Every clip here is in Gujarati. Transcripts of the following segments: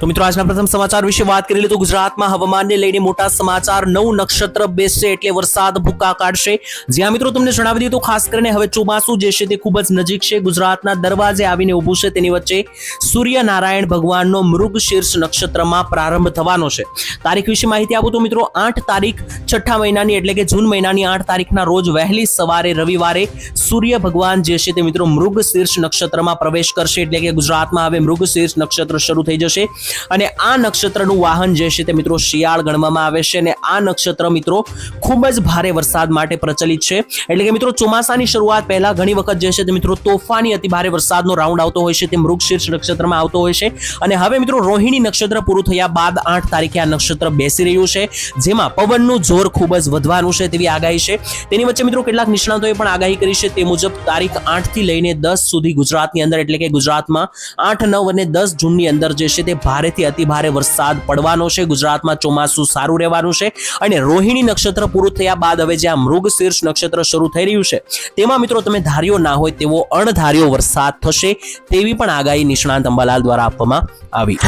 તો મિત્રો, આજના પ્રથમ સમાચાર વિશે વાત કરી તો ગુજરાતમાં હવામાનને લઈને મોટા સમાચાર. નવ નક્ષત્ર બેસશે એટલે વરસાદ ભૂકા કાઢશે. જ્યાં મિત્રો, તમને જણાવી દઈએ તો ખાસ કરીને હવે ચોમાસું જે છે તે ખૂબ જ નજીક છે. ગુજરાતના દરવાજે આવીને ઊભું છે તેની વચ્ચે સૂર્યનારાયણ ભગવાનનો મૃગ શીર્ષ નક્ષત્રમાં પ્રારંભ થવાનો છે. તારીખ વિશે માહિતી આપું તો મિત્રો, આઠ તારીખ છઠ્ઠા મહિનાની એટલે કે જૂન મહિનાની આઠ તારીખના રોજ વહેલી સવારે રવિવારે સૂર્ય ભગવાન જે છે તે મિત્રો મૃગ શીર્ષ નક્ષત્રમાં પ્રવેશ કરશે. એટલે કે ગુજરાતમાં હવે મૃગ શીર્ષ નક્ષત્ર શરૂ થઈ જશે. અને આ નક્ષત્રનું વાહન જે છે તે મિત્રો શિયાળ ગણવામાં આવે છે અને આ નક્ષત્ર મિત્રો ખૂબ જ ભારે વરસાદ માટે પ્રચલિત છે. એટલે કે મિત્રો ચોમાસાની શરૂઆત પહેલા ઘણી વખત જે છે તે મિત્રો તોફાની અતિ ભારે વરસાદનો રાઉન્ડ આવતો હોય છે, તે મૃગશીર્ષ નક્ષત્રમાં આવતો હોય છે. અને હવે મિત્રો રોહિણી નક્ષત્ર પૂરું થયા બાદ આઠ તારીખે આ નક્ષત્ર બેસી રહ્યું છે, જેમાં પવનનું જોર ખૂબ જ વધવાનું છે તેવી આગાહી છે. તેની વચ્ચે મિત્રો કેટલાક નિષ્ણાતોએ પણ આગાહી કરી છે, તે મુજબ તારીખ આઠથી લઈને દસ સુધી ગુજરાતની અંદર, એટલે કે ગુજરાતમાં આઠ, નવ અને દસ જૂનની અંદર જે છે તે ભારેથી અતિ ભારે વરસાદ પડવાનો છે. ગુજરાતમાં ચોમાસું સારું રહેવાનું છે અને રોહિણી નક્ષત્ર પૂરું થયા બાદ હવે જ્યાં મૃગ શીર્ષ નક્ષત્ર શરૂ થઈ રહ્યું છે, તેમાં મિત્રો તમે ધાર્યો ના હોય તેવો અણધાર્યો વરસાદ થશે તેવી પણ આગાહી નિષ્ણાંત અંબાલાલ દ્વારા આપવામાં આવી.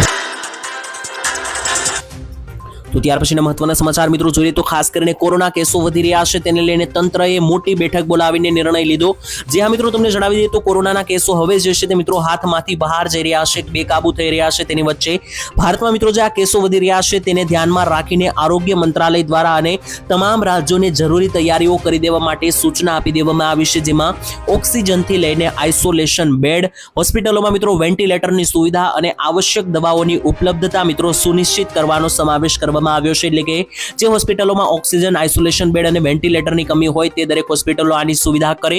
તો ત્યાર પછીના મહત્વના સમાચાર મિત્રો જોઈએ તો ખાસ કરીને કોરોના કેસો વધી રહ્યા છે, તેને લઈને તંત્રએ મોટી બેઠક બોલાવીને નિર્ણય લીધો. જે હા મિત્રો, તમને જણાવી દઈએ તો કોરોનાના કેસો હવે જે છે તે મિત્રો હાથમાંથી બહાર જઈ રહ્યા છે, બેકાબુ થઈ રહ્યા છે તેની વચ્ચે. ભારતમાં મિત્રો જે આ કેસો વધી રહ્યા છે તેને ધ્યાનમાં રાખીને આરોગ્ય મંત્રાલય દ્વારા અને તમામ રાજ્યોને જરૂરી તૈયારીઓ કરી દેવા માટે સૂચના આપી દેવામાં આવી છે, જેમાં ઓક્સિજનથી લઈને આઇસોલેશન બેડ, હોસ્પિટલોમાં મિત્રો વેન્ટિલેટરની સુવિધા અને આવશ્યક દવાઓની ઉપલબ્ધતા મિત્રો સુનિશ્ચિત કરવાનો સમાવેશ કરવામાં આવ્યો છે એટલે કે જે હોસ્પિટલોમાં ઓક્સિજન, આઇસોલેશન બેડ અને વેન્ટિલેટરની કમી હોય તે દરેક હોસ્પિટલો આની સુવિધા કરે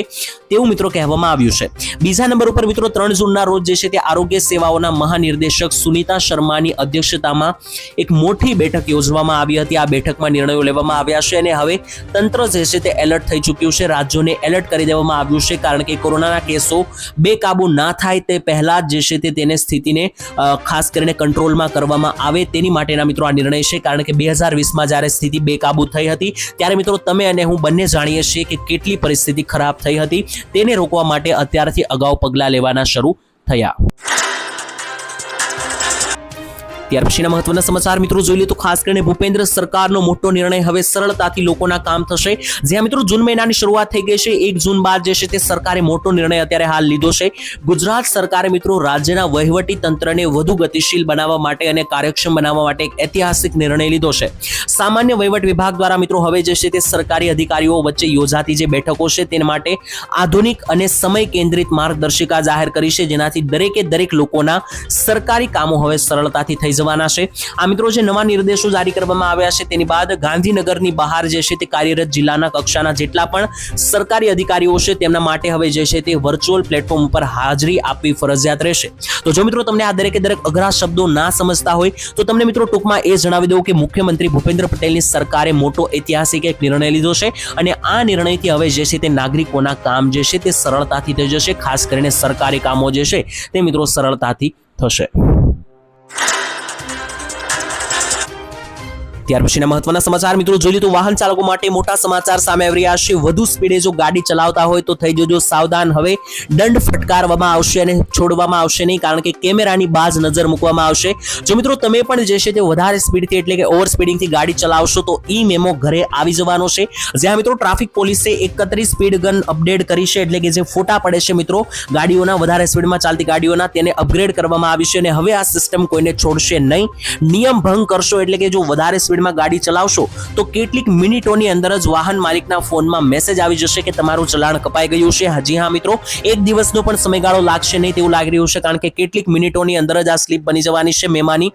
તેવું મિત્રો કહેવામાં આવ્યું છે. બીજા નંબર ઉપર મિત્રો ત્રણ જૂનના રોજ જે છે તે આરોગ્ય સેવાઓના મહાનિર્દેશક સુનીતા શર્માની અધ્યક્ષતામાં એક મોટી બેઠક યોજવામાં આવી હતી. આ બેઠકમાં નિર્ણયો લેવામાં આવ્યા છે અને હવે તંત્ર જે છે તે એલર્ટ થઈ ચૂક્યું છે. રાજ્યોને એલર્ટ કરી દેવામાં આવ્યું છે કારણ કે કોરોનાના કેસો બેકાબુ ના થાય તે પહેલા જ છે તે તેને સ્થિતિને ખાસ કરીને કંટ્રોલમાં કરવામાં આવે તેની માટેના મિત્રો આ નિર્ણય છે. કારણ કે બે હજાર વીસમાં જ્યારે સ્થિતિ બેકાબૂ થઈ હતી, ત્યારે મિત્રો તમે અને હું બંને જાણીએ છીએ કે કેટલી પરિસ્થિતિ ખરાબ થઈ હતી. તેને રોકવા માટે અત્યારથી અગાઉ પગલાં લેવાના શરૂ થયા. ત્યાર પછીના મહત્વના સમાચાર મિત્રો જોઈ લે તો ખાસ કરીને ભૂપેન્દ્ર સરકારનો મોટો નિર્ણય હવે સરળતાથી લોકોના કામ થશે. જ્યાં મિત્રો જૂન મહિનાની શરૂઆત થઈ ગઈ છે, એક જૂન બાદ જે છે તે સરકારે મોટો નિર્ણય અત્યારે હાલ લીધો છે. ગુજરાત સરકારે મિત્રો રાજ્યના વહીવટી તંત્રને વધુ ગતિશીલ બનાવવા માટે અને કાર્યક્ષમ બનાવવા માટે એક ઐતિહાસિક નિર્ણય લીધો છે. સામાન્ય વહીવટ વિભાગ દ્વારા મિત્રો હવે જે છે તે સરકારી અધિકારીઓ વચ્ચે યોજાતી જે બેઠકો છે તેના માટે આધુનિક અને સમય કેન્દ્રિત માર્ગદર્શિકા જાહેર કરી છે. જેનાથી દરેકે દરેક લોકોના સરકારી કામો હવે સરળતાથી થઈ જવાના છે. આ મિત્રો જે નવા નિર્દેશો જારી કરવામાં આવ્યા છે તેની બાદ ગાંધીનગરની બહાર જે છે તે કાર્યરત જિલ્લાના કક્ષાના જેટલા પણ સરકારી અધિકારીઓ છે તેમના માટે હવે જે છે તે વર્ચ્યુઅલ પ્લેટફોર્મ ઉપર હાજરી આપવી ફરજિયાત રહેશે. તો જો મિત્રો તમને આ દરેકે દરેક અઘરા શબ્દો ના સમજતા હોય, તો તમને મિત્રો ટૂંકમાં એ જણાવી દઉં કે મુખ્યમંત્રી ભૂપેન્દ્ર પટેલની સરકારે મોટો ઐતિહાસિક એક નિર્ણય લીધો છે અને આ નિર્ણયથી હવે જે છે તે નાગરિકોના કામ જે છે તે સરળતાથી થઈ જશે, ખાસ કરીને સરકારી કામો જે છે તે મિત્રો સરળતાથી થશે. ત્યાર પછીના મહત્વના સમાચાર. મિત્રો, જોઈ તો વાહન ચાલકો માટે મોટા સમાચાર સામે આવી રહ્યા છે. વધુ સ્પીડે જો ગાડી ચલાવતા હોય તો થઈ જજો સાવધાન. હવે દંડ ફટકારવામાં આવશે અને છોડવામાં આવશે નહીં, કારણ કે કેમેરાની બાજ નજર મૂકવામાં આવશે. જો મિત્રો, તમે પણ જે છે તે વધારે સ્પીડથી એટલે કે ઓવર સ્પીડિંગથી ગાડી ચલાવશો તો ઈ મેમો ઘરે આવી જવાનો છે. જ્યાં મિત્રો, ટ્રાફિક પોલીસે એકત્રીસ સ્પીડ ગન અપડેટ કરી છે, એટલે કે જે ફોટા પડે છે મિત્રો, ગાડીઓના વધારે સ્પીડમાં ચાલતી ગાડીઓના, તેને અપગ્રેડ કરવામાં આવી છે અને હવે આ સિસ્ટમ કોઈને છોડશે નહીં. નિયમ ભંગ કરશો એટલે કે જો વધારે સ્પીડમાં ગાડી ચલાવશો, તો કેટલીક મિનિટોની અંદર જ વાહન માલિકના ફોનમાં મેસેજ આવી જશે કે તમારું ચલાણ કપાઈ ગયું છે. હજી હા મિત્રો, એક દિવસનો પણ સમયગાળો લાગશે નહીં તેવું લાગી રહ્યું છે, કારણ કે કેટલીક મિનિટોની અંદર જ આ સ્લીપ બની જવાની છે મેમાની.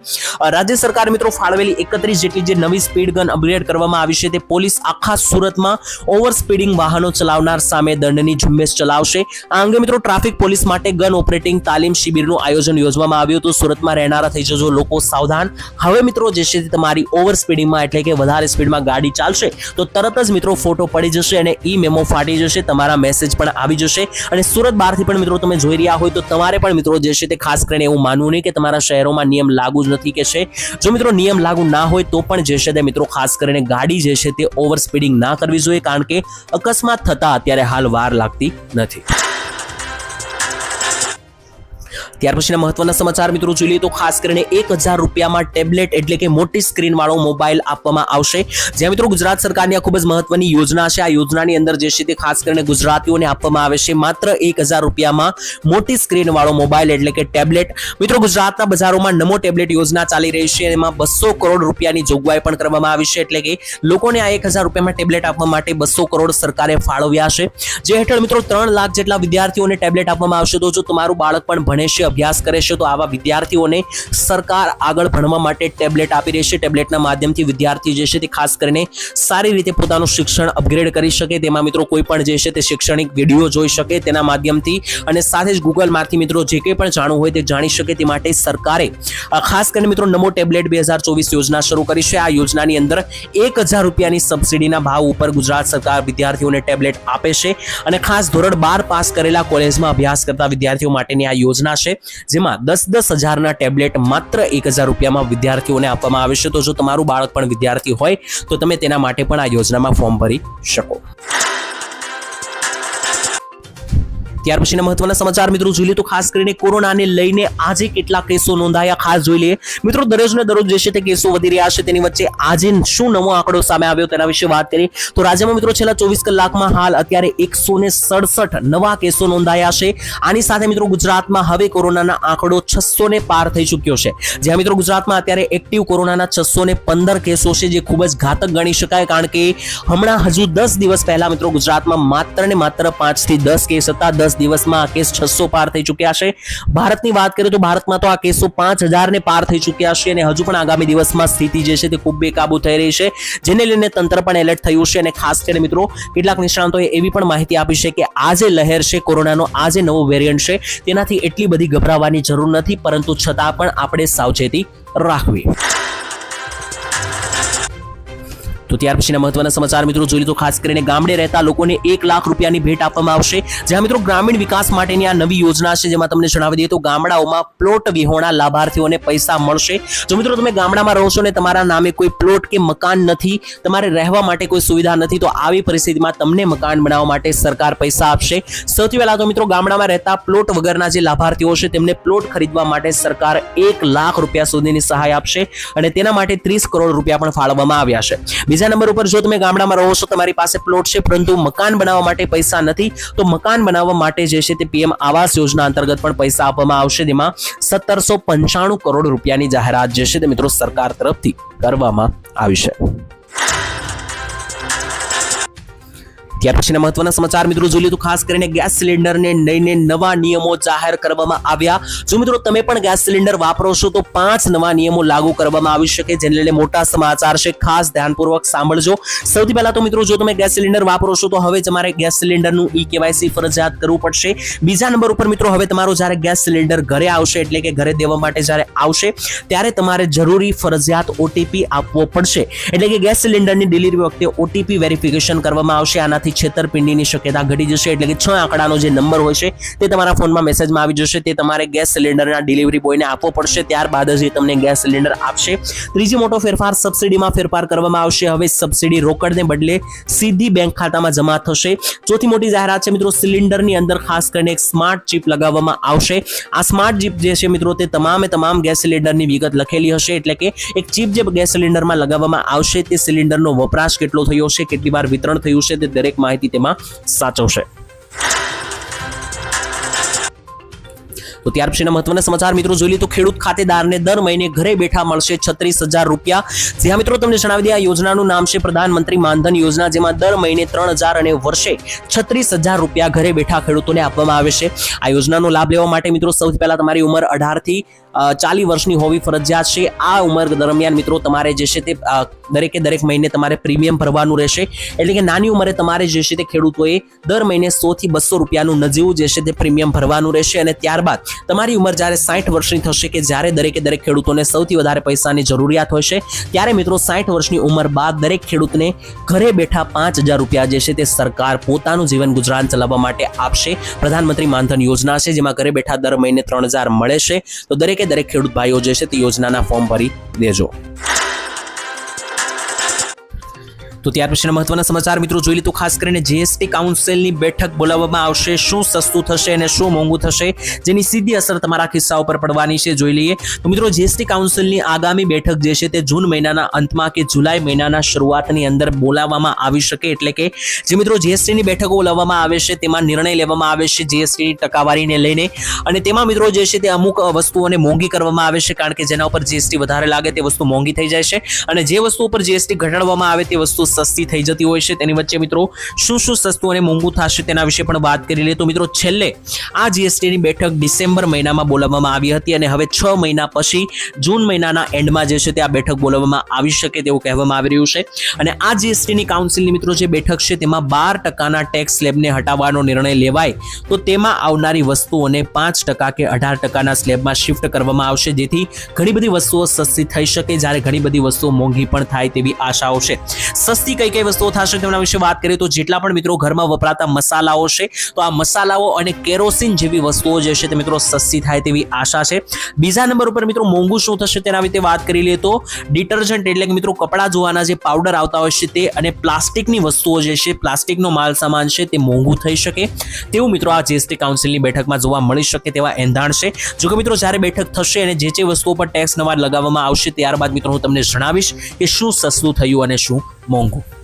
રાજ્ય સરકાર મિત્રો ફાળવેલી એકત્રીસ જેટલી જે નવી સ્પીડ ગન અપગ્રેડ કરવામાં આવી છે તે પોલીસ આખા સુરતમાં ઓવર સ્પીડિંગ વાહનો ચલાવનાર સામે દંડની ઝુંબેશ ચલાવશે. આ અંગે મિત્રો ટ્રાફિક પોલીસ માટે ગન ઓપરેટિંગ તાલીમ શિબિરનું આયોજન યોજવામાં આવ્યું હતું. સુરતમાં રહેનારા થઈ જજો લોકો સાવધાન. હવે મિત્રો જે છે તમારી ઓવર સ્પીડિંગમાં એટલે કે વધારે સ્પીડમાં ગાડી ચાલશે, તો તરત જ મિત્રો ફોટો પડી જશે અને ઈ મેમો ફાટી જશે, તમારા મેસેજ પણ આવી જશે. અને સુરત બહારથી પણ મિત્રો તમે જોઈ રહ્યા હોય તો તમારે પણ મિત્રો જે છે તે ખાસ કરીને એવું માનવું નહીં કે તમારા શહેરોમાં નિયમ લાગુ જ નથી કે છે. જો મિત્રો નિયમ લાગુ ના હોય તો પણ જે છે તે મિત્રો ખાસ કરીને ગાડી જે છે તે ઓવર સ્પીડિંગ ના કરવી જોઈએ, કારણ કે અકસ્માત થતા અત્યારે હાલ વાર લાગતી નથી. ત્યાર પછીના મહત્વના સમાચાર મિત્રો જોઈએ તો ખાસ કરીને એક હજાર રૂપિયામાં ટેબ્લેટ એટલે કે મોટી સ્ક્રીન વાળો મોબાઈલ આપવામાં આવશે. જ્યાં મિત્રો ગુજરાત સરકારની આ ખૂબ જ મહત્વની યોજના છે. આ યોજનાની અંદર જે છે તે ખાસ કરીને ગુજરાતીઓને આપવામાં આવે છે. માત્ર એક હજાર રૂપિયામાં મોટી સ્ક્રીન વાળો મોબાઈલ એટલે કે ટેબ્લેટ. મિત્રો ગુજરાતના બજારોમાં નમો ટેબ્લેટ યોજના ચાલી રહી છે. એમાં બસો કરોડ રૂપિયાની જોગવાઈ પણ કરવામાં આવી છે. એટલે કે લોકોને આ એક હજાર રૂપિયામાં ટેબ્લેટ આપવા માટે બસો કરોડ સરકારે ફાળવ્યા છે. જે હેઠળ મિત્રો ત્રણ લાખ જેટલા વિદ્યાર્થીઓને ટેબ્લેટ આપવામાં આવશે. તો જો તમારું બાળક પણ ભણે છે અભ્યાસ કરે છે, તો આવા વિદ્યાર્થીઓને સરકાર આગળ ભણવા માટે ટેબ્લેટ આપી રહી છે. ટેબ્લેટના માધ્યમથી વિદ્યાર્થી જે છે તે ખાસ કરીને સારી રીતે પોતાનું શિક્ષણ અપગ્રેડ કરી શકે. તેમાં મિત્રો કોઈ પણ જે છે તે શૈક્ષણિક વીડિયો જોઈ શકે તેના માધ્યમથી અને સાથે જ ગૂગલમાંથી મિત્રો જે કંઈ પણ જાણવું હોય તે જાણી શકે. તે માટે સરકારે ખાસ કરીને મિત્રો નમો ટેબ્લેટ બે હજાર ચોવીસ યોજના શરૂ કરી છે. આ યોજનાની અંદર એક હજાર રૂપિયાની સબસિડીના ભાવ ઉપર ગુજરાત સરકાર વિદ્યાર્થીઓને ટેબ્લેટ આપે છે અને ખાસ ધોરણ બાર પાસ કરેલા કોલેજમાં અભ્યાસ કરતા વિદ્યાર્થીઓ માટેની આ યોજના છે. જેમાં દસ દસ હજારના ટેબ્લેટ માત્ર એક હજાર રૂપિયામાં વિદ્યાર્થીઓને આપવામાં આવે છે. તો જો તમારું બાળક પણ વિદ્યાર્થી હોય, તો તમે તેના માટે પણ આ યોજનામાં ફોર્મ ભરી શકો. ત્યાર પછીના મહત્વના સમાચાર, મિત્રો જોઈ લઈએ તો ખાસ કરીને કોરોનાને લઈને આજે કેટલા કેસો નોંધાયા, ખાસ જોઈ લઈએ. મિત્રો દરરોજને દરરોજ જે છે તે કેસો વધી રહ્યા છે, તેની વચ્ચે આજે શું નવો આંકડો સામે આવ્યો તેના વિશે વાત કરીએ. તો રાજ્યમાં મિત્રો છેલ્લા ચોવીસ કલાકમાં હાલ અત્યારે એકસો સડસઠ નવા કેસો નોંધાયા છે. આની સાથે મિત્રો ગુજરાતમાં હવે કોરોનાના આંકડો છસો પાર થઈ ચૂક્યો છે. જ્યાં મિત્રો ગુજરાતમાં અત્યારે એક્ટિવ કોરોનાના છસો પંદર કેસો છે, જે ખૂબ જ ઘાતક ગણી શકાય, કારણ કે હમણાં હજુ દસ દિવસ પહેલા મિત્રો ગુજરાતમાં માત્ર ને માત્ર પાંચથી દસ કેસ હતા. દસ દિવસમાં આ કેસ છસો પાર થઈ ચૂક્યા છે. ભારતની વાત કરીએ તો ભારતમાં તો આ કેસો પાંચ ને પાર થઈ ચૂક્યા છે અને હજુ પણ આગામી દિવસમાં સ્થિતિ જે છે તે ખૂબ બેકાબુ થઈ રહી છે. જેને લઈને તંત્ર પણ એલર્ટ થયું છે અને ખાસ કરીને મિત્રો કેટલાક નિષ્ણાંતોએ એવી પણ માહિતી આપી છે કે આ જે લહેર છે કોરોનાનો, આ જે નવો વેરિયન્ટ છે તેનાથી એટલી બધી ગભરાવાની જરૂર નથી, પરંતુ છતાં પણ આપણે સાવચેતી રાખવી. તો ત્યાર પછીના મહત્વના સમાચાર મિત્રો જોઈ તો ખાસ કરીને ગામડે રહેતા લોકોને એક લાખ રૂપિયાની ભેટ આપવામાં આવશે. જ્યાં મિત્રો ગ્રામીણ વિકાસ માટેની આ નવી યોજના છે જેમાં તમને જણાવી દઈએ તો ગામડાઓમાં પ્લોટ વિહોણા લાભાર્થીઓને પૈસા મળશે. જો મિત્રો તમે ગામડામાં રહો છો ને તમારા નામે કોઈ પ્લોટ કે મકાન નથી, તમારે રહેવા માટે કોઈ સુવિધા નથી, તો આવી પરિસ્થિતિમાં તમને મકાન બનાવવા માટે સરકાર પૈસા આપશે. સૌથી પહેલા તો મિત્રો ગામડામાં રહેતા પ્લોટ વગરના જે લાભાર્થીઓ છે તેમને પ્લોટ ખરીદવા માટે સરકાર એક લાખ રૂપિયા સુધીની સહાય આપશે અને તેના માટે ત્રીસ કરોડ રૂપિયા પણ ફાળવવામાં આવ્યા છે. બીજા નંબર ઉપર જો તમે ગામડામાં રહો છો, તમારી પાસે પ્લોટ છે, પરંતુ મકાન બનાવવા માટે પૈસા નથી, તો મકાન બનાવવા માટે જે છે તે પીએમ આવાસ યોજના અંતર્ગત પણ પૈસા આપવામાં આવશે. જેમાં સત્તરસો પંચાણું કરોડ રૂપિયાની જાહેરાત જે છે તે મિત્રો સરકાર તરફથી કરવામાં આવી છે. ત્યાર પછીના મહત્વના સમાચાર મિત્રો જોઈ તો ખાસ કરીને ગેસ સિલિન્ડરને લઈને નવા નિયમો જાહેર કરવામાં આવ્યા. જો મિત્રો તમે પણ ગેસ સિલિન્ડર વાપરો છો તો પાંચ નવા નિયમો લાગુ કરવામાં આવી શકે જેને લઈને મોટા સમાચાર છે. ખાસ ધ્યાનપૂર્વક સાંભળજો. સૌથી પહેલા તો મિત્રો જો તમે ગેસ સિલિન્ડર વાપરો તો હવે તમારે ગેસ સિલિન્ડરનું ઈ કેવાયસી ફરજિયાત કરવું પડશે. બીજા નંબર ઉપર મિત્રો હવે તમારો જ્યારે ગેસ સિલિન્ડર ઘરે આવશે, એટલે કે ઘરે દેવા માટે જ્યારે આવશે, ત્યારે તમારે જરૂરી ફરજિયાત ઓટીપી આપવો પડશે. એટલે કે ગેસ સિલિન્ડરની ડિલિવરી વખતે ઓટીપી વેરિફિકેશન કરવામાં આવશે. આનાથી છેતરપિંડીની શક્યતા ઘટી જશે એટલે કે છ આંકડાનો જે નંબર હોય છે તે તમારા ફોનમાં મેસેજમાં આવી જશે. તે તમારે ગેસ સિલિન્ડરના ડિલિવરી બોયને આપવો પડશે. ત્યારબાદ જ એ તમને ગેસ સિલિન્ડર આપશે. ત્રીજી મોટો ફેરફાર સબસિડીમાં ફેરફાર કરવામાં આવશે. હવે સબસિડી રોકડને બદલે સીધી બેંક ખાતામાં જમા થશે. ચોથી મોટી જાહેરાત છે મિત્રો, સિલિન્ડરની અંદર ખાસ કરીને એક સ્માર્ટ ચિપ લગાવવામાં આવશે. આ સ્માર્ટ ચિપ જે છે મિત્રો, તે તમામે તમામ ગેસ સિલિન્ડરની વિગત લખેલી હશે. એટલે કે એક ચિપ જે ગેસ સિલિન્ડરમાં લગાવવામાં આવશે, તે સિલિન્ડરનો વપરાશ કેટલો થયો છે, કેટલી વાર વિતરણ થયું છે, તે દરેક માહિતી તેમાં સાચવશે. તો ત્યાર પછીના મહત્વના સમાચાર, મિત્રો જોઈ લઈએ તો ખેડૂત ખાતેદારને દર મહિને ઘરે બેઠા મળશે છત્રીસ હજાર રૂપિયા. જ્યાં મિત્રો, તમને જણાવી દે આ યોજનાનું નામ છે પ્રધાનમંત્રી માનધન યોજના, જેમાં દર મહિને ત્રણ હજાર અને વર્ષે છત્રીસ હજાર રૂપિયા ઘરે બેઠા ખેડૂતોને આપવામાં આવે છે. આ યોજનાનો લાભ લેવા માટે, મિત્રો, સૌથી પહેલા તમારી ઉંમર અઢારથી ચાલી વર્ષની હોવી ફરજિયાત છે. આ ઉંમર દરમિયાન, મિત્રો, તમારે જે છે તે દરેકે દરેક મહિને તમારે પ્રીમિયમ ભરવાનું રહેશે. એટલે કે નાની ઉંમરે તમારે જે છે તે ખેડૂતોએ દર મહિને સોથી બસો રૂપિયાનું નજીવું જે છે તે પ્રીમિયમ ભરવાનું રહેશે અને ત્યારબાદ તમારી ઉંમર જ્યારે સાઠ વર્ષની થશે કે જ્યારે દરેકે દરેક ખેડૂતોને સૌથી વધારે પૈસાની જરૂરિયાત હોય છે, ત્યારે મિત્રો સાઠ વર્ષની ઉંમર બાદ દરેક ખેડૂતને ઘરે બેઠા પાંચ હજાર રૂપિયા જે છે તે સરકાર પોતાનું જીવન ગુજરાન ચલાવવા માટે આપશે. પ્રધાનમંત્રી માનધન યોજના છે, જેમાં ઘરે બેઠા દર મહિને ત્રણ હજાર મળે છે. તો દરેકે દરેક ખેડૂત ભાઈઓ જે છે તે યોજનાના ફોર્મ ભરી દેજો. તો ત્યાર પછીના મહત્વના સમાચાર મિત્રો જોઈ તો ખાસ કરીને જીએસટી કાઉન્સિલની બેઠક બોલાવવામાં આવશે. શું સસ્તું થશે અને શું મોંઘું થશે? જેની સીધી અસર તમારા ખિસ્સા ઉપર પડવાની છે જોઈ લઈએ. તો મિત્રો જીએસટી કાઉન્સિલની આગામી બેઠક જે છે તે જૂન મહિનાના અંતમાં કે જુલાઈ મહિનાના શરૂઆતની અંદર બોલાવવામાં આવી શકે એટલે કે જે મિત્રો જીએસટીની બેઠકો બોલાવવામાં આવે છે તેમાં નિર્ણય લેવામાં આવે છે જીએસટીની ટકાવારીને લઈને. અને તેમાં મિત્રો જે છે તે અમુક વસ્તુઓને મોંઘી કરવામાં આવે છે કારણ કે જેના ઉપર જીએસટી વધારે લાગે તે વસ્તુ મોંઘી થઈ જાય છે. અને જે વસ્તુ ઉપર જીએસટી ઘટાડવામાં આવે તે વસ્તુ સસ્તી થઈ જતી હોય છે. તેની વચ્ચે મિત્રો શું શું સસ્તું અને મોંઘું થશે તેના વિશે પણ વાત કરી લઈએ. તો મિત્રો છેલ્લે આ જીએસટીની બેઠક ડિસેમ્બર મહિનામાં બોલાવવામાં આવી હતી અને હવે છ મહિના પછી જૂન મહિનાના એન્ડમાં જે છે તે આ બેઠક બોલાવવામાં આવી શકે તેવું કહેવામાં આવી રહ્યું છે. અને આ જીએસટીની કાઉન્સિલની મિત્રો જે બેઠક છે તેમાં બાર ટકાના ટેક્સ સ્લેબને હટાવવાનો નિર્ણય લેવાય તો તેમાં આવનારી વસ્તુઓને પાંચ ટકા કે અઢાર ટકાના સ્લેબમાં શિફ્ટ કરવામાં આવશે. જેથી ઘણી બધી વસ્તુઓ સસ્તી થઈ શકે, જ્યારે ઘણી બધી વસ્તુઓ મોંઘી પણ થાય તેવી આશાઓ છે. સસ્તી કઈ કઈ વસ્તુઓ થશે તેમના વિશે વાત કરીએ તો જેટલા પણ મિત્રો ઘરમાં વપરાતા મસાલાઓ છે, તો આ મસાલાઓ અને કેરોસીન જેવી વસ્તુઓ જે છે તે મિત્રો સસ્તી થાય તેવી આશા છે. બીજા નંબર ઉપર મિત્રો મોંઘું શું થશે તેના વિશે વાત કરી લઈએ તો ડિટર્જન્ટ એટલે કે મિત્રો કપડાં ધોવાના જે પાવડર આવતા હોય છે તે અને પ્લાસ્ટિકની વસ્તુઓ જે છે, પ્લાસ્ટિકનો માલ સામાન છે તે મોંઘું થઈ શકે. તેવું મિત્રો આ જીએસટી કાઉન્સિલની બેઠકમાં જોવા મળી શકે તેવા એંધાણ છે. જો કે મિત્રો જ્યારે બેઠક થશે અને જે જે વસ્તુઓ પર ટેક્સ નવા લગાવવામાં આવશે ત્યારબાદ મિત્રો હું તમને જણાવીશ કે શું સસ્તું થયું અને શું મોંઘું. 韓国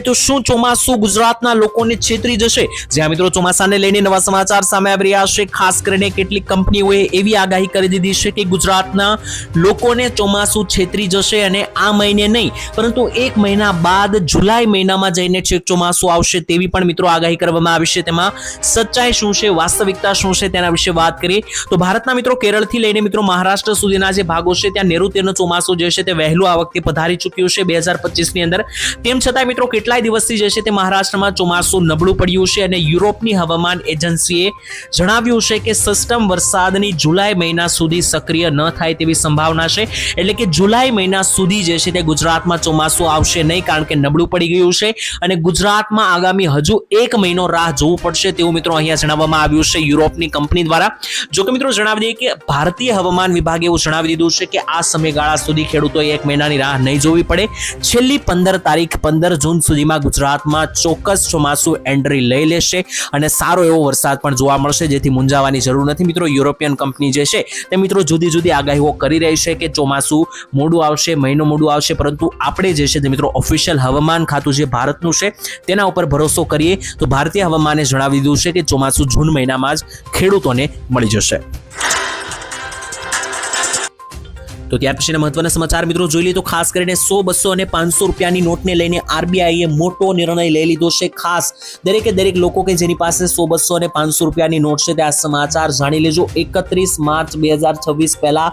તો શું ચોમાસું ગુજરાતના લોકોને છેતરી જશે? જ્યાં મિત્રો ચોમાસાને લઈને નવા સમાચાર સામે આવી રહ્યા છે. ખાસ કરીને કેટલીક કંપનીઓએ એવી આગાહી કરી દીધી છે કે ગુજરાતના લોકોને ચોમાસું છેતરી જશે અને આ મહિને નહીં, પરંતુ એક મહિના બાદ જુલાઈ મહિનામાં જઈને છેક ચોમાસું આવશે તેવી પણ મિત્રો આગાહી કરવામાં આવી છે. તેમાં સચ્ચાઈ શું છે, વાસ્તવિકતા શું છે તેના વિશે વાત કરીએ. તો ભારતના મિત્રો કેરળથી લઈને મિત્રો મહારાષ્ટ્ર સુધીના જે ભાગો છે, ત્યાં નેઋત્યનું ચોમાસું જે છે તે વહેલું આ વખતે પધારી ચૂક્યું છે બે હજાર પચીસની અંદર. તેમ છતાં મિત્રો કેટલાય દિવસથી જે છે તે મહારાષ્ટ્રમાં ચોમાસું નબળું પડ્યું છે અને યુરોપની હવામાન એજન્સીએ જણાવ્યું છે કે સિસ્ટમ વરસાદની જુલાઈ મહિના સુધી સક્રિય ન થાય તેવી સંભાવના છે. એટલે કે જુલાઈ મહિના સુધી જે છે તે ગુજરાતમાં ચોમાસું આવશે નહીં કારણ કે નબળું પડી ગયું છે અને ગુજરાતમાં આગામી હજુ એક મહિનો રાહ જોવું પડશે તેવું મિત્રો અહીંયા જણાવવામાં આવ્યું છે યુરોપની કંપની દ્વારા. જો કે મિત્રો જણાવી દઈએ કે ભારતીય હવામાન વિભાગે એવું જણાવી દીધું છે કે આ સમયગાળા સુધી ખેડૂતોએ એક મહિનાની રાહ નહીં જોવી પડે. છેલ્લી પંદર તારીખ પંદર જૂન સુધીમાં ગુજરાતમાં ચોક્કસ ચોમાસું એન્ટ્રી લઈ લેશે અને સારો એવો વરસાદ પણ જોવા મળશે, જેથી મૂંઝાવાની જરૂર નથી. મિત્રો, યુરોપિયન કંપની જે છે, તે મિત્રો જુદી જુદી આગાહીઓ કરી રહી છે કે ચોમાસું મોડું આવશે, મહિનો મોડું આવશે, પરંતુ આપણે જે છે તે મિત્રો ઓફિશિયલ હવામાન ખાતું જે ભારતનું છે, તેના ઉપર ભરોસો કરીએ તો ભારતીય હવામાને જણાવી દીધું છે કે ચોમાસું જૂન મહિનામાં જ ખેડૂતોને મળી જશે. તો ત્યાર પછીના મહત્વના સમાચાર મિત્રો જોઈ લઈએ તો ખાસ કરીને સો, બસો અને પાંચસો રૂપિયાની નોટને લઈને આરબીઆઈએ મોટો નિર્ણય લઈ લીધો છે. ખાસ દરેકે દરેક લોકો કે જેની પાસે સો, બસો અને પાંચસો રૂપિયાની નોટ છે તે આ સમાચાર જાણી લેજો. એકત્રીસ માર્ચ બે હજાર છવ્વીસ પહેલા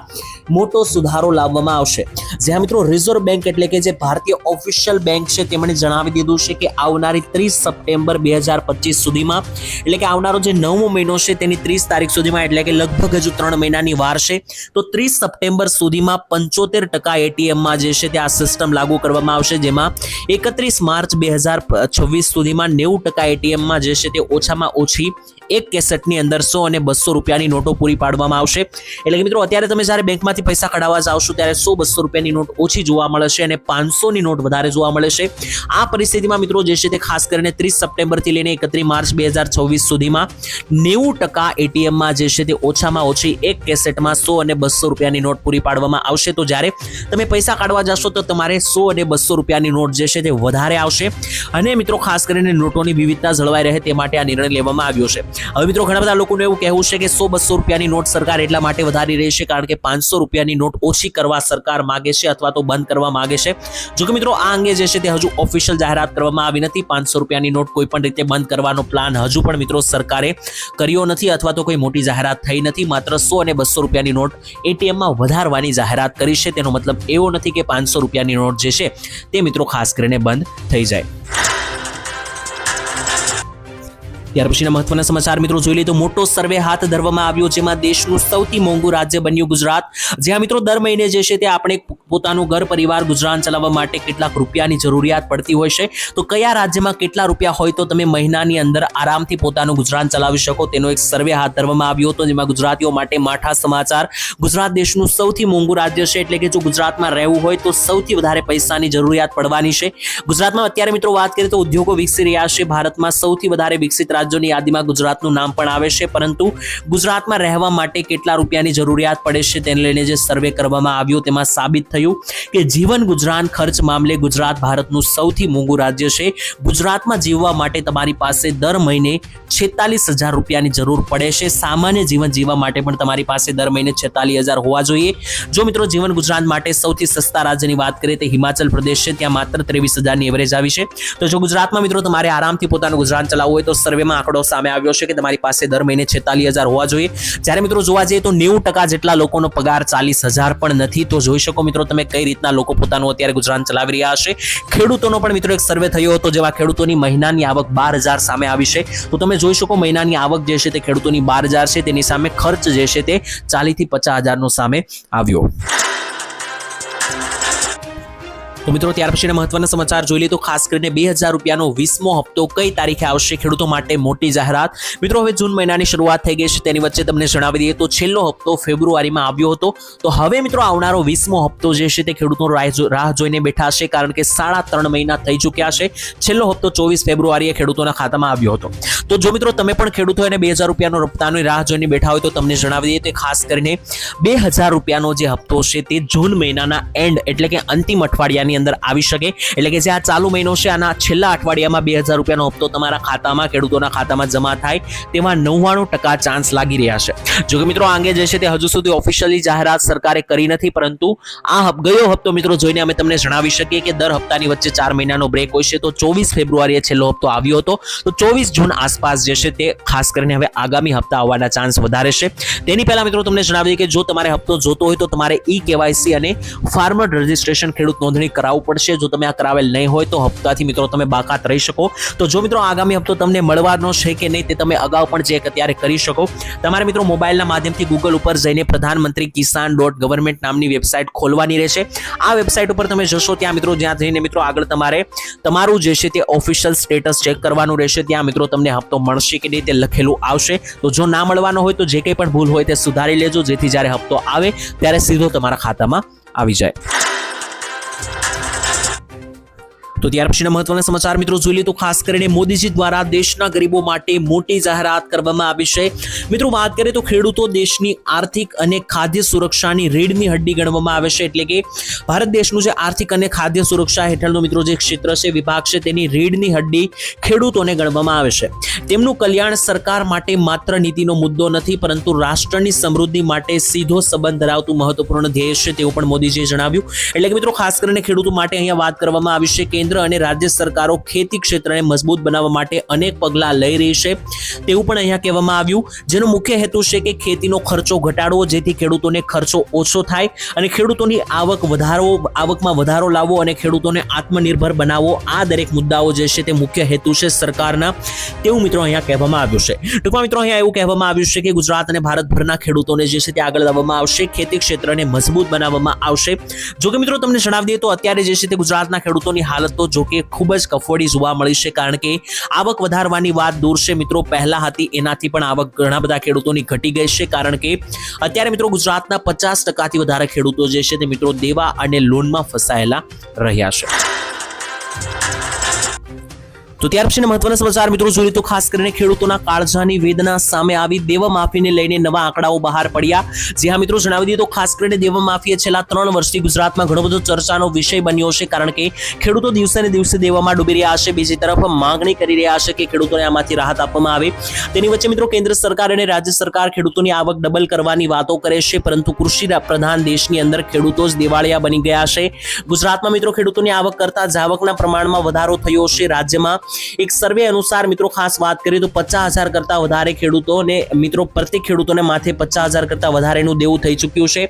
મોટો સુધારો લાવવામાં આવશે. જ્યાં મિત્રો રિઝર્વ બેંક એટલે કે જે ભારતીય ઓફિશિયલ બેંક છે તેમણે જણાવી દીધું છે કે આવનારી ત્રીસ સપ્ટેમ્બર બે હજાર પચીસ સુધીમાં, એટલે કે આવનારો જે નવમો મહિનો છે તેની ત્રીસ તારીખ સુધીમાં, એટલે કે લગભગ હજુ ત્રણ મહિનાની વાર છે, તો ત્રીસ સપ્ટેમ્બર સુધીમાં પંચોતેર ટકા એટીએમમાં જે છે તે આ સિસ્ટમ લાગુ કરવામાં આવશે, જેમાં એકત્રીસ માર્ચ બે હજાર છવ્વીસ સુધીમાં નેવું ટકા એટીએમમાં જે છે તે ઓછામાં ઓછી એક કેસેટની અંદર સો અને બસો રૂપિયાની નોટો પૂરી પાડવામાં આવશે. એટલે કે મિત્રો, અત્યારે તમે જ્યારે બેંકમાંથી પૈસા કઢાવવા જાવશો ત્યારે સો બસો રૂપિયાની નોટ ઓછી જોવા મળે છે અને પાંચસોની નોટ વધારે જોવા મળે છે. આ પરિસ્થિતિમાં મિત્રો, જે છે તે ખાસ કરીને ત્રીસ સપ્ટેમ્બરથી લઈને એકત્રીસ માર્ચ બે હજાર છવ્વીસ સુધીમાં નેવું ટકા એટીએમમાં જે છે તે ઓછામાં ઓછી એક કેસેટમાં સો અને બસો રૂપિયાની નોટ પૂરી પાડવામાં આવશે. તો જ્યારે તમે પૈસા કાઢવા જશો, તો તમારે સો અને બસો રૂપિયાની નોટ જે છે તે વધારે આવશે. અને મિત્રો, ખાસ કરીને નોટોની વિવિધતા જળવાઈ રહે તે માટે આ નિર્ણય લેવામાં આવ્યો છે. હવે મિત્રો ઘણા બધા લોકોનું એવું કહેવું છે કે સો બસો રૂપિયાની નોટ સરકાર એટલા માટે વધારી રહી છે કારણ કે પાંચસો રૂપિયાની નોટ ઓછી કરવા સરકાર માગે છે અથવા તો બંધ કરવા માગે છે. જો કે મિત્રો આ અંગે જે છે તે હજુ ઓફિશિયલ જાહેરાત કરવામાં આવી નથી. પાંચસો રૂપિયાની નોટ કોઈ પણ રીતે બંધ કરવાનો પ્લાન હજુ પણ મિત્રો સરકારે કર્યો નથી અથવા તો કોઈ મોટી જાહેરાત થઈ નથી. માત્ર સો અને બસો રૂપિયાની નોટ એટીએમમાં વધારવાની જાહેરાત કરી છે. તેનો મતલબ એવો નથી કે પાંચસો રૂપિયાની નોટ જે છે તે મિત્રો ખાસ કરીને બંધ થઈ જાય. ત્યાર પછીના મહત્વના સમાચાર મિત્રો જોઈ લઈએ તો મોટો સર્વે હાથ ધરવામાં આવ્યો જેમાં દેશનું સૌથી મોંઘું રાજ્ય બન્યું ગુજરાત. જ્યાં મિત્રો દર મહિને જે છે તે આપણે પોતાનું ઘર પરિવાર ગુજરાન ચલાવવા માટે કેટલાક રૂપિયાની જરૂરિયાત પડતી હોય છે. તો કયા રાજ્યમાં કેટલા રૂપિયા હોય તો તમે મહિનાની અંદર આરામથી પોતાનું ગુજરાન ચલાવી શકો તેનો એક સર્વે હાથ ધરવામાં આવ્યો હતો. જેમાં ગુજરાતીઓ માટે માઠા સમાચાર. ગુજરાત દેશનું સૌથી મોંઘું રાજ્ય છે એટલે કે જો ગુજરાતમાં રહેવું હોય તો સૌથી વધારે પૈસાની જરૂરિયાત પડવાની છે. ગુજરાતમાં અત્યારે મિત્રો વાત કરીએ તો ઉદ્યોગો વિકસી રહ્યા છે. ભારતમાં સૌથી વધારે વિકસિત રાજ્યોની યાદીમાં ગુજરાતનું નામ પણ આવે છે, પરંતુ ગુજરાતમાં રહેવા માટે કેટલા રૂપિયાની જરૂરિયાત પડે છે તેને લઈને જે સર્વે કરવામાં આવ્યો તેમાં સાબિત થયું કે જીવન ગુજરાન ખર્ચ મામલે ગુજરાત ભારતનું સૌથી મોંઘું રાજ્ય છે. ગુજરાતમાં જીવવા માટે તમારી પાસે દર મહિને છેતાલીસ હજાર રૂપિયાની જરૂર પડે છે. સામાન્ય જીવન જીવવા માટે પણ તમારી પાસે દર મહિને છેતાલીસ હજાર હોવા જોઈએ. જો મિત્રો જીવન ગુજરાત માટે સૌથી સસ્તા રાજ્યની વાત કરીએ તો હિમાચલ પ્રદેશ છે, ત્યાં માત્ર ત્રેવીસ હજારની એવરેજ આવી છે. તો જો ગુજરાતમાં મિત્રો તમારે આરામથી પોતાનું ગુજરાન ચલાવવું હોય તો સર્વેમાં આંકડો સામે આવ્યો છે કે તમારી પાસે દર મહિને છેતાલીસ હજાર હોવા જોઈએ. જ્યારે મિત્રો જોવા જઈએ તો નેવું ટકા જેટલા લોકોનો પગાર ચાલીસ હજાર પણ નથી. તો જોઈ શકો મિત્રો તમે કઈ રીતના લોકો પોતાનું અત્યારે ગુજરાન ચલાવી રહ્યા હશે ખેડૂતોનો પણ મિત્રો એક સર્વે થયો હતો જેમાં ખેડૂતોની મહિનાની આવક બાર હજાર સામે આવી છે. તો તમે જોઈ શકો મહિનાની આવક જે છે તે ખેડૂતોની બાર હજાર છે. તેની સામે ખર્ચ જે છે તે ચાલીસથી પચાસ હજારનો સામે આવ્યો. તો મિત્રો, ત્યાર પછીના મહત્વના સમાચાર જોઈ લઈએ તો ખાસ કરીને બે હજાર રૂપિયાનો વીસમો હપ્તો કઈ તારીખે આવશે ખેડૂતો માટે મોટી જાહેરાત? મિત્રો, હવે જૂન મહિનાની શરૂઆત થઈ ગઈ છે, તેની વચ્ચે તમને જણાવી દઈએ તો છેલ્લો હપ્તો ફેબ્રુઆરીમાં આવ્યો હતો. તો હવે મિત્રો, આવનારો વીસમો હપ્તો જે છે તે ખેડૂતો રાહ જોઈને બેઠા છે, કારણ કે સાડા ત્રણ મહિના થઈ ચૂક્યા છે. છેલ્લો હપ્તો ચોવીસ ફેબ્રુઆરીએ ખેડૂતોના ખાતામાં આવ્યો હતો. તો જો મિત્રો, તમે પણ ખેડૂત અને બે હજાર રૂપિયાનો હપ્તાની રાહ જોઈને બેઠા હોય તો તમને જણાવી દઈએ તો ખાસ કરીને બે હજાર રૂપિયાનો જે હપ્તો છે તે જૂન મહિનાના એન્ડ એટલે કે અંતિમ અઠવાડિયાની અંદર આવી શકે. એટલે કે જે આ ચાલુ મહિનો છે, આના છેલ્લા અઠવાડિયામાં બે હજાર રૂપિયાનો હપ્તો તમારા ખાતામાં, ખેડૂતોના ખાતામાં જમા થાય તેમાં નવ્વાણું ટકા ચાન્સ લાગી રહ્યા છે. જો કે મિત્રો, આ અંગે જે છે તે હજુ સુધી ઓફિશિયલી જાહેરાત સરકારે કરી નથી, પરંતુ આ ગયો હપ્તો મિત્રો જોઈને અમે તમને જણાવી શકીએ કે દર હપ્તાની વચ્ચે ચાર મહિનાનો બ્રેક હોય છે. તો ચોવીસ ફેબ્રુઆરીએ છેલ્લો હપ્તો આવ્યો હતો. તો ચોવીસ જૂન આસપાસ જે છે તે ખાસ કરીને હવે આગામી હપ્તા આવવાના ચાન્સ વધારે છે. તેની પહેલા મિત્રો તમને જણાવી દઈએ કે જો તમારે હપ્તો જોતો હોય તો તમારે ઈ કેવાયસી અને ફાર્મર રજિસ્ટ્રેશન ખેડૂત નોંધણી કરાવવું પડશે. જો તમે આ કરાવેલ નહીં હોય તો હપ્તાથી મિત્રો તમે બાકાત રહી શકો. તો જો મિત્રો આગામી હપ્તો તમને મળવાનો છે કે નહીં તે તમે અગાઉ પણ ચેક અત્યારે કરી શકો. તમારે મિત્રો મોબાઈલના માધ્યમથી ગૂગલ ઉપર જઈને પ્રધાનમંત્રી કિસાન ડોટ ગવર્મેન્ટ નામની વેબસાઇટ ખોલવાની રહેશે. આ વેબસાઇટ ઉપર તમે જશો ત્યાં મિત્રો જ્યાં જઈને મિત્રો આગળ તમારે તમારું જે છે તે ઓફિશિયલ સ્ટેટસ ચેક કરવાનું રહેશે. ત્યાં મિત્રો તમને હપ્તો મળશે કે નહીં તે લખેલું આવશે. તો જો ના મળવાનો હોય તો જે કંઈ પણ ભૂલ હોય તે સુધારી લેજો. જેથી જ્યારે હપ્તો આવે ત્યારે સીધો તમારા ખાતામાં આવી જાય. તો ત્યાર પછીના મહત્વના સમાચાર મિત્રો જોઈ લઈએ તો ખાસ કરીને મોદીજી દ્વારા દેશના ગરીબો માટે મોટી જાહેરાત કરવામાં આવી છે. મિત્રો વાત કરીએ તો ખેડૂતો દેશની આર્થિક અને ખાદ્ય સુરક્ષાની રીડની હડ્ડી ગણવામાં આવે છે એટલે કે ભારત દેશનું જે આર્થિક અને ખાદ્ય સુરક્ષા હેઠળનું મિત્રો જે ક્ષેત્ર છે, વિભાગ છે, તેની રીડની હડ્ડી ખેડૂતોને ગણવામાં આવે છે. તેમનું કલ્યાણ સરકાર માટે માત્ર નીતિનો મુદ્દો નથી, પરંતુ રાષ્ટ્રની સમૃદ્ધિ માટે સીધો સંબંધ ધરાવતું મહત્વપૂર્ણ ધ્યેય છે તેવું પણ મોદીજીએ જણાવ્યું. એટલે કે મિત્રો ખાસ કરીને ખેડૂતો માટે અહીંયા વાત કરવામાં આવી છે. કેન્દ્ર અને રાજ્ય સરકારો ખેતી ક્ષેત્રને મજબૂત બનાવવા માટે અનેક પગલાં લઈ રહી છે. તેવું પણ અહીંયા કહેવામાં આવ્યું. જેનો મુખ્ય હેતુ છે કે ખેતીનો ખર્ચો ઘટાડવો, જેથી ખેડૂતોને ખર્ચો ઓછો થાય અને ખેડૂતોની આવક વધારો આવકમાં વધારો લાવવો અને ખેડૂતોને આત્મનિર્ભર બનાવવો, આ દરેક મુદ્દાઓ જે છે તે મુખ્ય હેતુ છે સરકારના. તેવું મિત્રો અહીંયા કહેવામાં આવ્યું છે. ટૂંકમાં મિત્રો અહીંયા એવું કહેવામાં આવ્યું છે કે ગુજરાત અને ભારતભરના ખેડૂતોને જે છે તે આગળ લાવવામાં આવશે, ખેતી ક્ષેત્રને મજબૂત બનાવવામાં આવશે. જો મિત્રો તમને જણાવી દઈએ તો અત્યારે જે છે તે ગુજરાતના ખેડૂતોની હાલત તો જો કે ખૂબ જ કફોડી જોવા મળી છે, કારણ કે આવક વધારવાની વાત દૂર છે. મિત્રો, પહેલા હતી, એનાથી પણ આવક ઘણા બધા ખેડૂતોની ઘટી ગઈ છે, કારણ કે અત્યારે મિત્રો ગુજરાતના પચાસ ટકાથી વધારે ખેડૂતો જે છે તે મિત્રો દેવા અને લોનમાં ફસાયેલા રહ્યા છે. તો ત્યાર પછીના મહત્વના સમાચાર મિત્રો જોઈએ તો ખાસ કરીને ખેડૂતોના કાળજાની વેદના સામે આવી દેવા માફીને લઈને નવા આંકડાઓ બહાર પડ્યા. જે હા મિત્રો, જણાવી દઈએ તો ખાસ કરીને દેવા માફીએ છેલ્લા ત્રણ વર્ષથી ગુજરાતમાં ઘણો બધો ચર્ચાનો વિષય બન્યો છે, કારણ કે ખેડૂતો દિવસે ને દિવસે દેવામાં ડૂબી રહ્યા છે. બીજી તરફ માંગણી કરી રહ્યા છે કે ખેડૂતોને આમાંથી રાહત આપવામાં આવે. તેની વચ્ચે મિત્રો કેન્દ્ર સરકાર અને રાજ્ય સરકાર ખેડૂતોની આવક ડબલ કરવાની વાતો કરે છે, પરંતુ કૃષિ પ્રધાન દેશની અંદર ખેડૂતો જ દેવાળિયા બની ગયા છે. ગુજરાતમાં મિત્રો ખેડૂતોની આવક કરતા જાવકના પ્રમાણમાં વધારો થયો છે. રાજ્યમાં એક સર્વે અનુસાર મિત્રો ખાસ વાત કરીએ તો પચાસ હજાર કરતાં વધારે ખેડૂતોને, મિત્રો પ્રત્યેક ખેડૂતોને માથે પચાસ હજાર કરતાં વધારેનું દેવું થઈ ચૂક્યું છે.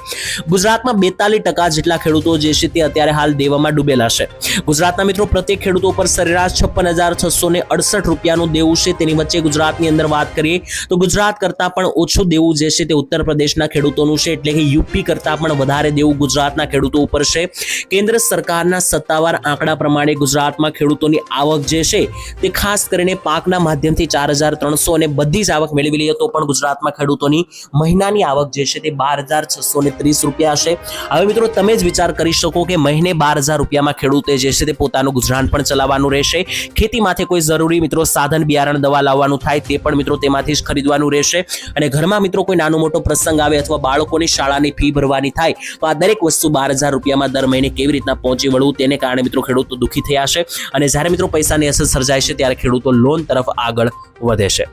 ગુજરાતમાં બેતાલીસ ટકા જેટલા ખેડૂતો જે છે તે અત્યારે હાલ દેવામાં ડૂબેલા છે. ગુજરાતના મિત્રો પ્રત્યેક ખેડૂતો પર સરેરાશ છપ્પન હજાર છસો ને અડસઠ રૂપિયાનું દેવું છે. તેની વચ્ચે ગુજરાતની અંદર વાત કરીએ તો ગુજરાત કરતાં પણ ઓછું દેવું જે છે તે ઉત્તર પ્રદેશના ખેડૂતોનું છે. એટલે કે યુપી કરતાં પણ વધારે દેવું ગુજરાતના ખેડૂતો ઉપર છે. કેન્દ્ર સરકારના સત્તાવાર આંકડા પ્રમાણે ગુજરાતમાં ખેડૂતોની આવક જે છે તે ખાસ કરીને પાકના માધ્યમથી ચાર હજાર ત્રણસો અને બધી જ આવક મેળવી લઈએ તો પણ ગુજરાતમાં ખેડૂતોની મહિનાની આવક જે છે તે બાર હજાર છસો ને ત્રીસ રૂપિયા હશે. હવે મિત્રો તમે જ વિચાર કરી શકો કે મહિને બાર હજાર રૂપિયામાં ખેડૂતે જે છે તે પોતાનું ગુજરાન પણ ચલાવવાનું રહેશે. ખેતી માથે કોઈ જરૂરી મિત્રો સાધન, બિયારણ, દવા લાવવાનું થાય તે પણ મિત્રો તેમાંથી જ ખરીદવાનું રહેશે. અને ઘરમાં મિત્રો કોઈ નાનો મોટો પ્રસંગ આવે અથવા બાળકોની શાળાની ફી ભરવાની થાય, તો આ દરેક વસ્તુ બાર હજાર રૂપિયામાં દર મહિને કેવી રીતના પહોંચી વળવું, તેને કારણે મિત્રો ખેડૂતો દુઃખી થયા છે અને જ્યારે મિત્રો પૈસાની અસર સર્જાય છે ત્યારે ખેડૂતો લોન તરફ આગળ વધે છે.